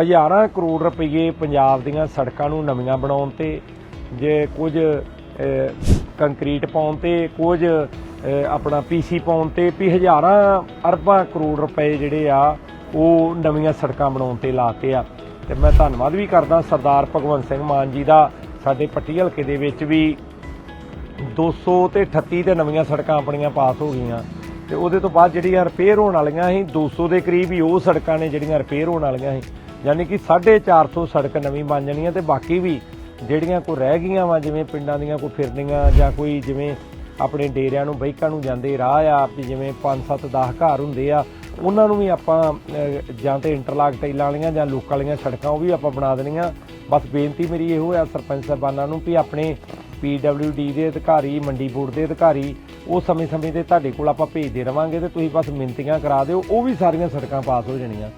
ਹਜ਼ਾਰਾਂ ਕਰੋੜ ਰੁਪਏ ਪੰਜਾਬ ਦੀਆਂ ਸੜਕਾਂ ਨੂੰ ਨਵੀਆਂ ਬਣਾਉਣ ਤੇ ਜੇ ਕੁਝ ਕੰਕਰੀਟ ਪਾਉਣ ਤੇ ਕੁਝ ਅਹ, ਆਪਣਾ ਪੀਸੀ ਪਾਉਣ ਤੇ ਵੀ ਹਜ਼ਾਰਾਂ ਅਰਬਾਂ ਕਰੋੜ ਰੁਪਏ ਜਿਹੜੇ ਆ ਉਹ ਨਵੀਆਂ ਸੜਕਾਂ ਬਣਾਉਣ ਤੇ ਲਾਤੇ ਆ। ਤੇ ਮੈਂ ਧੰਨਵਾਦ ਵੀ ਕਰਦਾ ਸਰਦਾਰ ਭਗਵੰਤ ਸਿੰਘ ਮਾਨ ਜੀ ਦਾ ਸਾਡੇ ਪੱਟੀ ਹਲਕੇ ਦੇ ਵਿੱਚ ਵੀ 200 ਤੇ 38 ਤੇ ਨਵੀਆਂ ਸੜਕਾਂ ਆਪਣੀਆਂ ਪਾਸ ਹੋ ਗਈਆਂ। ਤੇ ਉਹਦੇ ਤੋਂ ਬਾਅਦ ਜਿਹੜੀਆਂ ਰਿਪੇਅਰ ਹੋਣ ਵਾਲੀਆਂ ਸੀ 200 ਦੇ ਕਰੀਬ ਹੀ ਉਹ ਸੜਕਾਂ ਨੇ ਜਿਹੜੀਆਂ ਰਿਪੇਅਰ ਹੋਣ ਵਾਲੀਆਂ ਸੀ। ਯਾਨੀ ਕਿ 450 ਸੜਕ ਨਵੀਂ ਬਣ ਜਾਣੀ ਹੈ ਤੇ ਬਾਕੀ ਵੀ ਜਿਹੜੀਆਂ ਕੋਈ ਰਹਿ ਗਈਆਂ ਵਾ, ਜਿਵੇਂ ਪਿੰਡਾਂ ਦੀਆਂ ਕੋਈ ਫਿਰਨੀਆਂ ਜਾਂ ਕੋਈ ਜਿਵੇਂ ਆਪਣੇ ਡੇਰਿਆਂ ਨੂੰ ਬਾਈਕਾਂ ਨੂੰ ਜਾਂਦੇ ਰਾਹ ਆ, ਵੀ ਜਿਵੇਂ 5 7 10 ਘਰ ਹੁੰਦੇ ਆ, ਉਹਨਾਂ ਨੂੰ ਵੀ ਆਪਾਂ ਜਾਂ ਤੇ ਇੰਟਰਲਾਕ ਟਾਈਲਾਂ ਵਾਲੀਆਂ ਜਾਂ ਲੋਕਾਂ ਵਾਲੀਆਂ ਸੜਕਾਂ ਉਹ ਵੀ ਆਪਾਂ ਬਣਾ ਦੇਣੀਆਂ। ਬਸ ਬੇਨਤੀ ਮੇਰੀ ਇਹੋ ਆ ਸਰਪੰਚ ਸਾਹਿਬਾਨਾਂ ਨੂੰ ਵੀ ਆਪਣੇ ਪੀਡਬਲਯੂਡੀ ਦੇ ਅਧਿਕਾਰੀ, ਮੰਡੀ ਬੋਰਡ ਦੇ ਅਧਿਕਾਰੀ, ਉਹ ਸਮੇਂ-ਸਮੇਂ ਤੇ ਤੁਹਾਡੇ ਕੋਲ ਆਪਾਂ ਭੇਜਦੇ ਰਵਾਂਗੇ ਤੇ ਤੁਸੀਂ ਬਸ ਮਿੰਤੀਆਂ ਕਰਾ ਦਿਓ, ਉਹ ਵੀ ਸਾਰੀਆਂ ਸੜਕਾਂ ਪਾਸ ਹੋ ਜਾਣੀਆਂ।